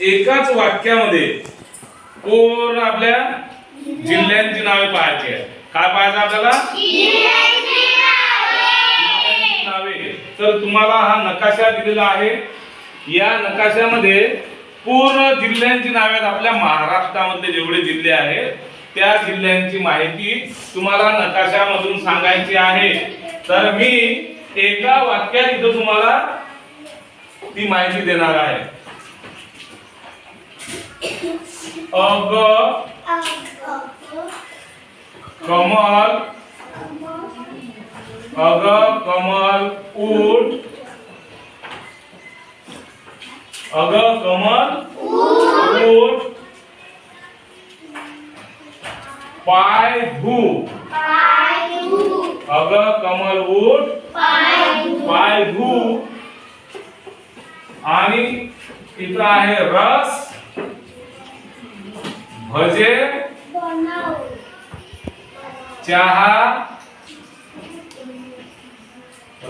एकाच वाक्यामध्ये पूर्ण आपल्या जिल्ह्यांची नावे पाहायची आहे काय पाहायचं आपल्याला? नावे. तर तुम्हाला हा नकाशा दिलेला आहे. या नकाशामध्ये पूर्ण जिल्ह्यांची नावे आहेत. आपल्या महाराष्ट्रामधले जेवढे जिल्हे आहेत त्या जिल्ह्यांची माहिती तुम्हाला नकाशामधून सांगायची आहे. तर मी एका वाक्यात इथं तुम्हाला ती माहिती देणार आहे. अग कमल अग कमल उठ. अग कमल उठ. पाय धू. अग कमल उठ. पाय धू. आणि इथं आहे रस. भजे चहा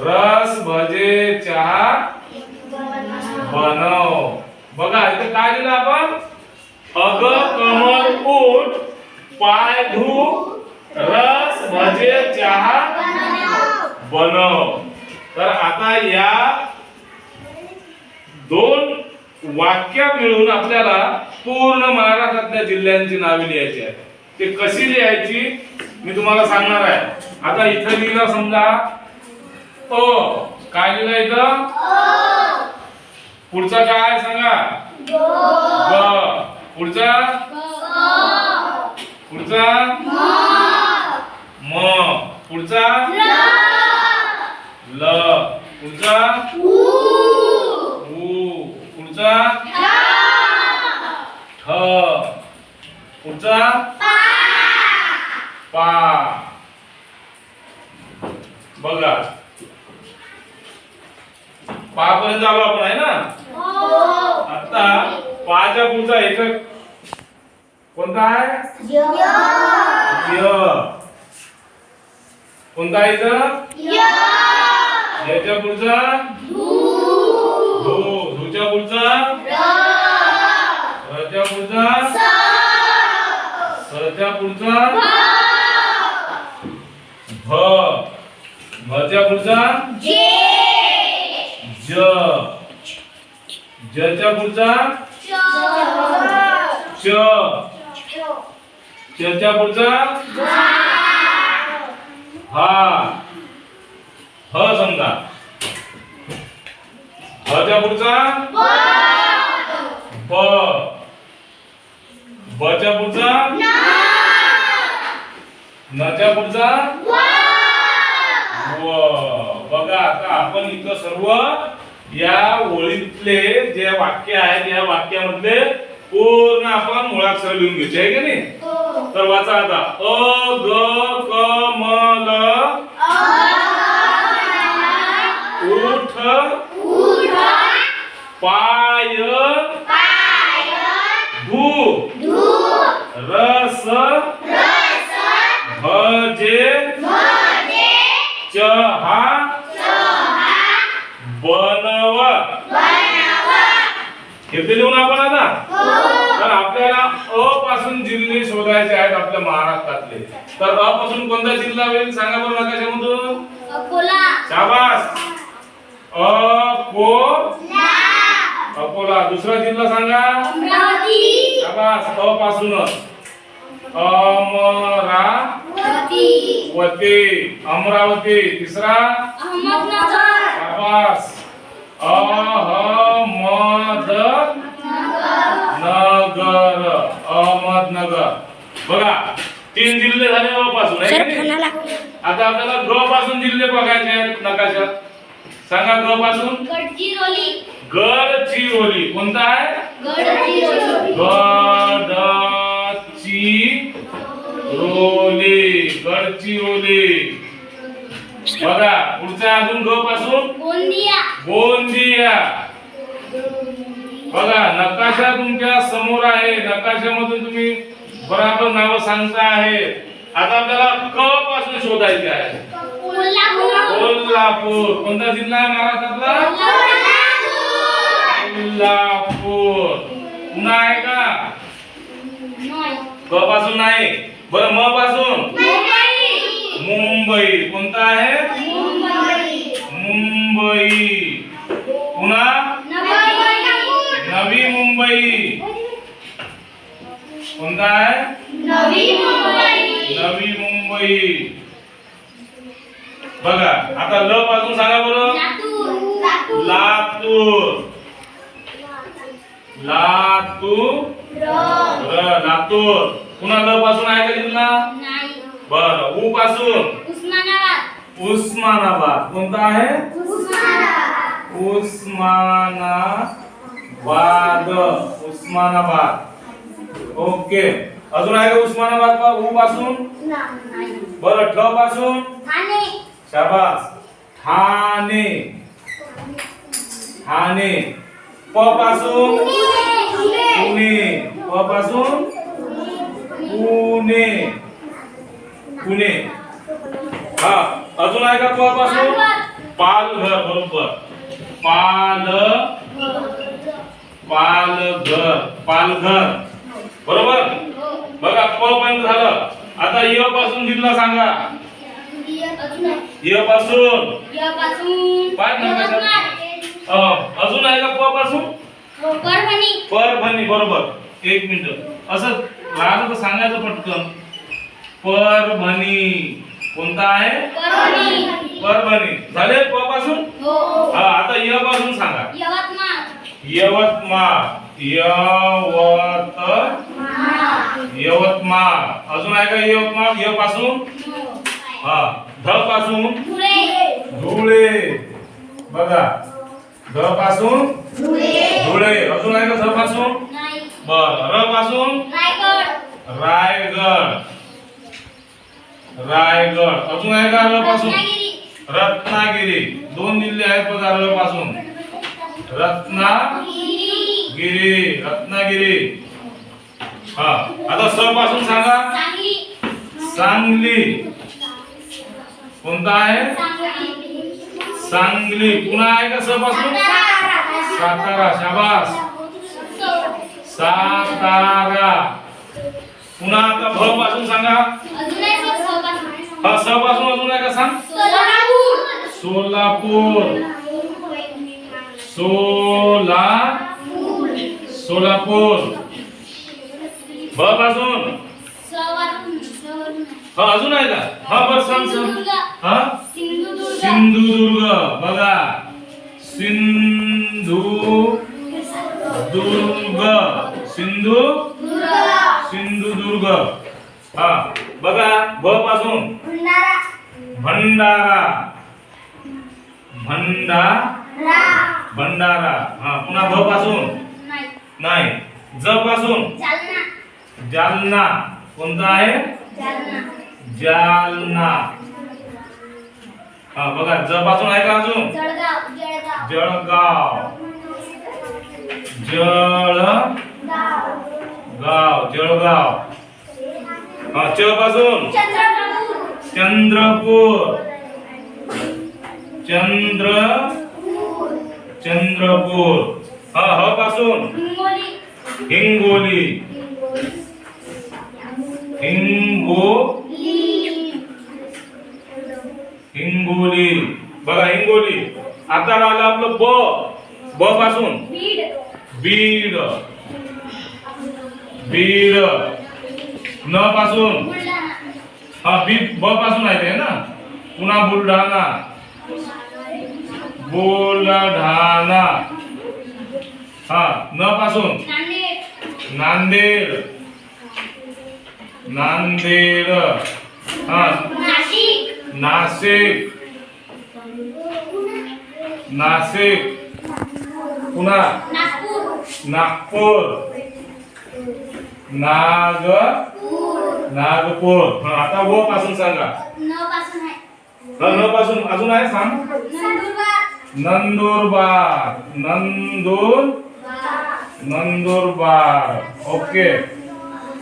रस भजे चहा बनव. बघा इथं काय दिलं आपण? अग कमल उठ पाय धू रस भजे चहा बनव. तर आता या दोन वाक्या मिळून आपल्याला पूर्ण महाराष्ट्रातल्या जिल्ह्यांची नावे लिहायची आहे ते कशी लिहायची? मी तुम्हाला सांगणार आहे. आता इथं लिहिलं समजा अ काय लिहिलं इथं? पुढचा काय सांगा? ग. पुढचा? पुढचा? म. पुढचा? ल. पुढचा उ पुढचा ठ पुढचा पा. बघा. पा पर्यंत आलो आपण आहे ना? आता पाच्या पुढचा एकक कोणता आहे? कोणता आहे इथं? याच्या पुढचा? धुच्या पुढचा? रच्या पुढचा? सरच्या पुढचा भ भच्या पुढचा? ज. जच्या पुढचा? च. चच्या पुढचा? हा. ह समजा. हच्या पुढचा? ब. बच्या पुढचा? नच्या पुढचा? व बघा आता आपण इथं सर्व या ओळीतले जे वाक्य आहेत या वाक्यामधले पूर्ण आपण मुळाक्षर लिहून घ्यायचे आहे की नाही? तर वाचा आता. अ ग क म ल. उठ धू रस भजे चहा बनव घेतले लिहून आपण आता तर आपल्याला अ पासून जिल्हे शोधायचे आहेत आपल्या महाराष्ट्रातले. तर अ पासून कोणता जिल्हा होईल? सांगा बरं नकाशामधून शाबास. अको अकोला. दुसरा जिल्हा सांगा. शाबास. अ पासूनच अमरावती. अमरावती. तिसरा. शाबास. अहमद नगर अहमदनगर. बघा तीन जिल्हे झाले पासून? आता आपल्याला ग पासून जिल्हे बघायचे आहेत नकाशात. सांगा ग पासून गडचिरोली. गडचिरोली. कोणता आहे? गडचिरोली. गडचिरोली. बघा पुढचा अजून ग पासून गोंदिया. गोंदिया. बघा नकाशा तुमच्यासमोर आहे. नकाशामधून तुम्ही बराबर नाव सांगता आहे. आता आपल्याला क पासून शोधायचे आहे. कोल्हापूर. कोणता जिल्हा आहे महाराष्ट्रातला? कोल्हापूर. पुन्हा आहे का? क पासून नाही. बरं म पासून? मुंबई मुंबई. कोणता आहे? मुंबई. मुंबई. पुन्हा? मुंबई. कोणता आहे? नवी मुंबई. नवी मुंबई. बघा आता ल पासून सांगा बरं. लातूर. लातूर. लातूर. पुन्हा ल पासून आहे का जिल्हा नाही. बर उ पासून. उस्मानाबाद. उस्मानाबाद. कोणता आहे? उस्मानाबाद. उस्मानाबाद उस्मानाबाद. ओके. अजून आहे का उस्मानाबाद पा उ पासून? बरं ठ पासून? शाबास. ठाणे. ठाणे. प पासून? पुणे. प पासून? पुणे. पुणे. हा अजून आहे का प पासून? पालघर. बरोबर. पाल पालघर. पालघर. बरोबर? बघा प पर्यंत झालं. आता य पासून जिल्हा सांगा. य पासून पाच नंबर अजून आहे का प पासून परभणी. परभणी बरोबर. एक मिनिट. असं तर सांगायचं पटकन. परभणी. कोणता आहे? परभणी. झाले प पासून हो. हा आता य पासून सांगा. यवतमाळ. यवतमाळ. यवत यवतमाळ. अजून आहे का यवतमाळ? य पासून? हा. ध पासून? धुळे. बघा. ध पासून? धुळे. अजून आहे का ध पासून? बर. र पासून? रायगड. रायगड. अजून आहे का र पासून? रत्नागिरी. दोन जिल्हे आहेत बघा र पासून. रत्ना गिरी रत्नागिरी. हा आता स पासून सांगा. सांगली. कोणता आहे? सांगली. पुन्हा आहे का स पासून सातारा. शाबास. सातारा. पुन्हा आता भ पासून सांगा. हा स पासून अजून आहे का सांग? सोलापूर. सोलापूर. सोला सोलापूर. ब सवरून हा अजून आहे का? हा बरं सांग सांग. हा? सिंधुदुर्ग. बघा. सिंधुदुर्ग. सिंधु? सिंधुदुर्ग. हा बघा ब पासून भंडारा. भंडा? भंडारा. हा पुन्हा भ पासून नाही. ज पासून जालना. जालना. कोणता आहे? जालना. जालना. हा बघा ज पासून आहे का अजून? जळगाव जळगाव. जळगाव. जळगाव. हा च पासून चंद्रपूर. चंद्रपूर. चंद्र? चंद्रपूर. हा ह पासून हिंगोली. हिंगो. हिंगोली. बघा हिंगोली. आता राहिलं आपलं ब. ब पासून. बीड. बीड. न पासून. हा बी ब पासून आहे ते ना? पुन्हा बुलढाणा. बुलढाणा. हा न पासून नांदेड. नांदेड. हा. नाशिक. नाशिक. पुन्हा. नागपूर. नाग नागपूर. आता व पासून सांगा. न पासून आहे न पासून. अजून आहे सांग. नंदुरबार. नंदुर नंदुरबार. ओके.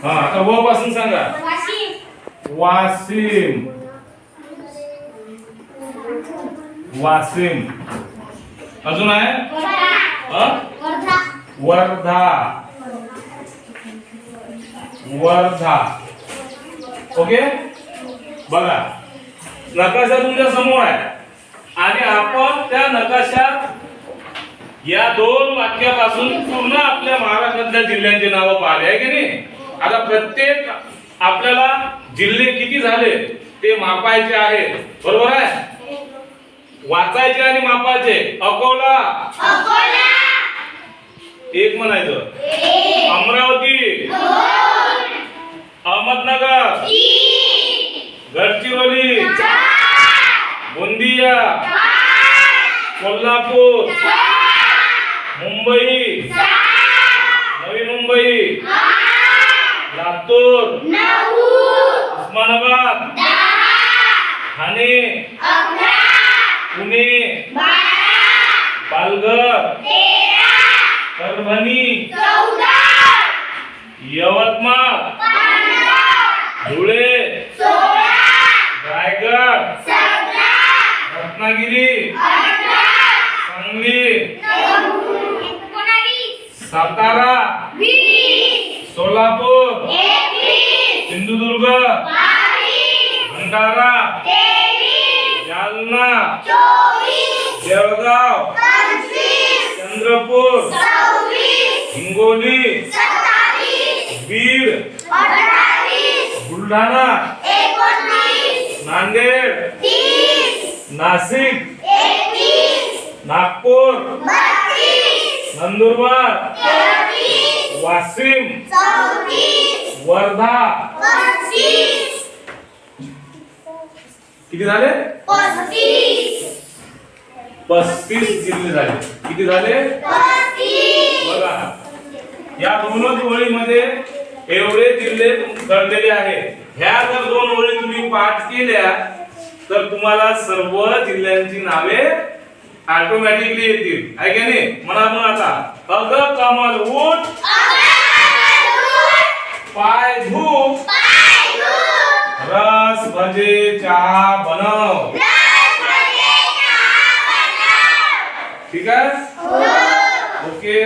हा आता व पासून सांगा. वाशिम. वाशिम. वाशिम अजून आहे? वर्धा. वर्धा. ओके? बघा. नकाशा तुमच्यासमोर आहे. आणि आपण त्या नकाशात या दोन वाक्यापासून पूर्ण आपल्या महाराष्ट्रातल्या जिल्ह्यांची नावं पाहिली आहे की नाही? आता प्रत्येक आपल्याला जिल्हे किती झाले ते मापायचे आहे बरोबर आहे? वाचायचे आणि मापायचे. अकोला. एक म्हणायचं. अमरावती. अहमदनगर. गडचिरोली. गोंदिया. कोल्हापूर. मुंबई. नवी मुंबई. लातूर. उस्मानाबाद. ठाणे. पुणे. पालघर. परभणी. यवतमाळ धुळे रायगड रत्नागिरी सांगली सातारा. सोलापूर. सिंधुदुर्ग. भंडारा. जालना. जळगाव चंद्रपूर. हिंगोली. बीड. बुलढाणा. नांदेड. नाशिक. नागपूर. नंदुरबार वाशिम वर्धा. किती झाले? पस्तीस जिल्हे झाले. किती झाले? बघा. या दोनच ओळीमध्ये एवढे जिल्हे दडलेले आहेत. ह्या जर दोन ओळी तुम्ही पाठ केल्या तर तुम्हाला सर्व जिल्ह्यांची नावे ऑटोमॅटिकली येतील. आहे की नाही? म्हणा मग आता. अग कमल उठ. पाय धू. रस भजे चहा बनव. ठीक आहे? ओके?